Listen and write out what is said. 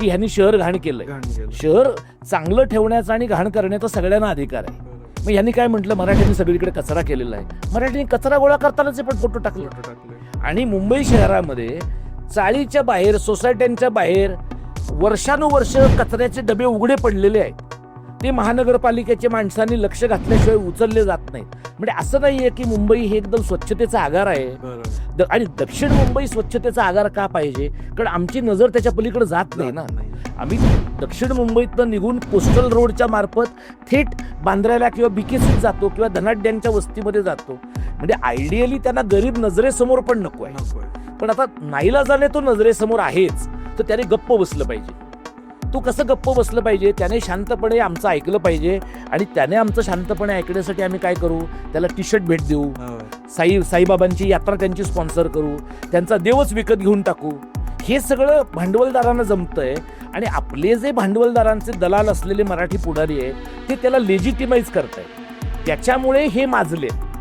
की ह्यांनी शहर घाण केलंय. घाण केलं. शहर चांगलं ठेवण्याचा आणि घाण करण्याचा सगळ्यांना अधिकार आहे. मग यांनी काय म्हटलं? मराठ्यांनी सगळीकडे कचरा केलेला आहे. मराठ्यांनी कचरा गोळा करतानाचे पण फोटो टाकले. फोटो टाकले. आणि मुंबई शहरामध्ये चाळीच्या बाहेर सोसायट्यांच्या बाहेर वर्षानुवर्ष कचऱ्याचे डबे उघडे पडलेले आहेत. ते महानगरपालिकेच्या माणसांनी लक्ष घातल्याशिवाय उचलले जात नाहीत. म्हणजे असं नाहीये की मुंबई हे एकदम स्वच्छतेचा आगार आहे. आणि दक्षिण मुंबई स्वच्छतेचा आगार का पाहिजे? कारण आमची नजर त्याच्या पलीकडे जात नाही ना. आम्ही दक्षिण मुंबईतनं निघून कोस्टल रोडच्या मार्फत थेट बांद्र्याला किंवा बिकेसीत जातो किंवा धनाढ्यांच्या वस्तीमध्ये जातो. म्हणजे आयडियली त्यांना गरीब नजरेसमोर पण नको आहे. पण आता नाईलाजाने तो नजरेसमोर आहेच. तर त्याने गप्प बसलं पाहिजे. तो कसं गप्प बसलं पाहिजे? त्याने शांतपणे आमचं ऐकलं पाहिजे. आणि त्याने आमचं शांतपणे ऐकण्यासाठी आम्ही काय करू? त्याला टी शर्ट भेट देऊ. साई साईबाबांची यात्रा त्यांची स्पॉन्सर करू. त्यांचा देवच विकत घेऊन टाकू. हे सगळं भांडवलदारांना जमतंय. आणि आपले जे भांडवलदारांचे दलाल असलेले मराठी पुढारी आहे ते त्याला लेजिटिमाइज करतायत. त्याच्यामुळे हे माजले.